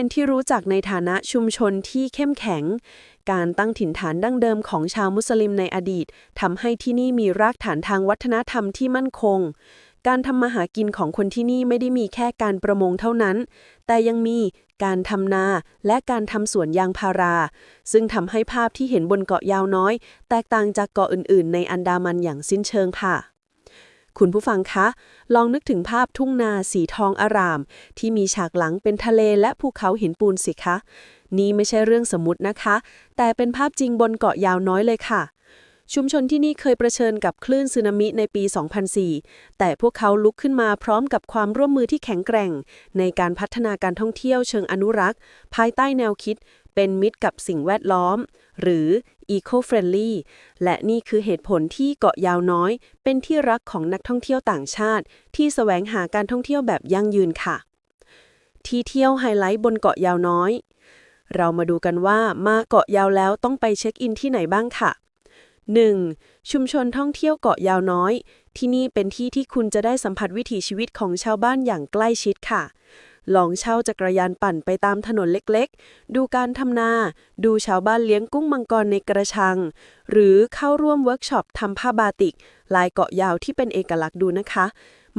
เป็นที่รู้จักในฐานะชุมชนที่เข้มแข็ง การตั้งถิ่นฐานดั้งเดิมของชาวมุสลิมในอดีตทำให้ที่นี่มีรากฐานทางวัฒนธรรมที่มั่นคง การทำมาหากินของคนที่นี่ไม่ได้มีแค่การประมงเท่านั้น แต่ยังมีการทำนาและการทำสวนยางพารา ซึ่งทำให้ภาพที่เห็นบนเกาะยาวน้อย แตกต่างจากเกาะอื่น ๆ ในอันดามันอย่างสิ้นเชิงค่ะ คุณผู้ฟังคะ ลองนึกถึงภาพทุ่งนาสีทองอาราม ที่มีฉากหลังเป็นทะเลและภูเขาหินปูนสิคะ นี่ไม่ใช่เรื่องสมมตินะคะ แต่เป็นภาพจริงบนเกาะยาวน้อยเลยค่ะ ชุมชนที่นี่เคยเผชิญกับคลื่นสึนามิในปี 2004 แต่พวกเขาลุกขึ้นมาพร้อมกับความร่วมมือที่แข็งแกร่ง ในการพัฒนาการท่องเที่ยวเชิงอนุรักษ์ ภายใต้แนวคิด เป็นมิตรกับสิ่งแวดล้อม หรือ eco-friendly และนี่คือเหตุผลที่เกาะยาวน้อย เป็นที่รักของนักท่องเที่ยวต่างชาติ ที่แสวงหาการท่องเที่ยวแบบยั่งยืนค่ะ ที่เที่ยวไฮไลท์บนเกาะยาวน้อยเรามาดูกันว่ามาเกาะยาวแล้วต้องไปเช็คอินที่ไหนบ้างค่ะ 1. ชุมชนท่องเที่ยวเกาะยาวน้อย ที่นี่เป็นที่ที่คุณจะได้สัมผัสวิถีชีวิตของชาวบ้านอย่างใกล้ชิดค่ะ ลองเช่าจักรยานปั่นไปตามถนนเล็กๆ ดูการทำนา ดูชาวบ้านเลี้ยงกุ้งมังกรในกระชัง หรือเข้าร่วมเวิร์กช็อปทำผ้าบาติก ลายเกาะยาวที่เป็นเอกลักษณ์ดูนะคะ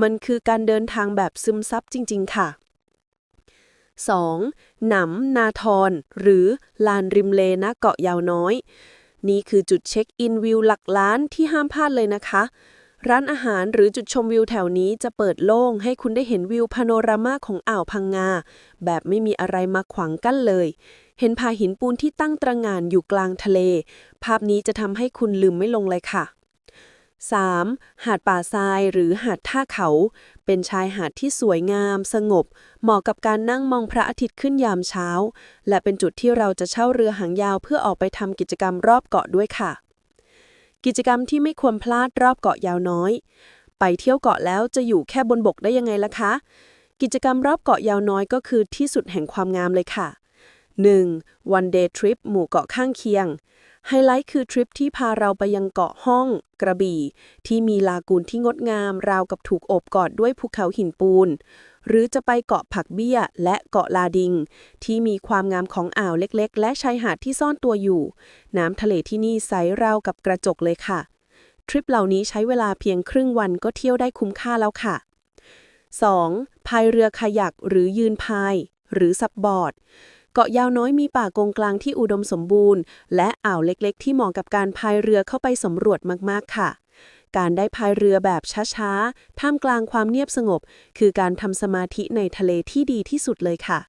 มันคือการเดินทางแบบซึมซับจริง ๆ ค่ะ 2. หนำนาทรหรือลานริมเลณเกาะยาวน้อย นี่คือจุดเช็คอินวิวหลักล้านที่ห้ามพลาดเลยนะคะ ร้านอาหารหรือจุดชมวิวแถวนี้จะเปิดโล่งให้คุณได้เห็นวิวพาโนรามาของอ่าวพังงา แบบไม่มีอะไรมาขวางกั้นเลย เห็นผาหินปูนที่ตั้งตระหง่านอยู่กลางทะเล ภาพนี้จะทำให้คุณลืมไม่ลงเลยค่ะ 3. หาดป่าทรายหรือหาดท่าเขา เป็นชายหาดที่สวยงาม สงบ เหมาะกับการนั่งมองพระอาทิตย์ขึ้นยามเช้า และเป็นจุดที่เราจะเช่าเรือหางยาวเพื่อออกไปทำกิจกรรมรอบเกาะด้วยค่ะ กิจกรรมที่ไม่ควรพลาดรอบเกาะยาวน้อย ไปเที่ยวเกาะแล้วจะอยู่แค่บนบกได้ยังไงล่ะคะ กิจกรรมรอบเกาะยาวน้อยก็คือที่สุดแห่งความงามเลยค่ะ 1. One Day Trip หมู่เกาะข้างเคียง ไฮไลท์คือทริปที่พาเราไปยังเกาะห้อง กระบี่ ที่มีลากูนที่งดงาม ราวกับถูกโอบกอดด้วยภูเขาหินปูน หรือจะไปเกาะผักเบี้ย และเกาะลาดิง ที่มีความงามของอ่าวเล็กๆ และชายหาดที่ซ่อนตัวอยู่ น้ำทะเลที่นี่ใสราวกับกระจกเลยค่ะ ทริปเหล่านี้ใช้เวลาเพียงครึ่งวันก็เที่ยวได้คุ้มค่าแล้วค่ะ 2. พายเรือคายักหรือยืนพาย หรือซับบอร์ด เกาะยาวน้อยมีป่ากงกลางที่อุดมสมบูรณ์ และอ่าวเล็กๆ ที่เหมาะกับการพายเรือเข้าไปสำรวจมากๆค่ะ การได้พายเรือแบบช้าๆ ท่ามกลางความเงียบสงบ คือการทำสมาธิในทะเลที่ดีที่สุดเลยค่ะ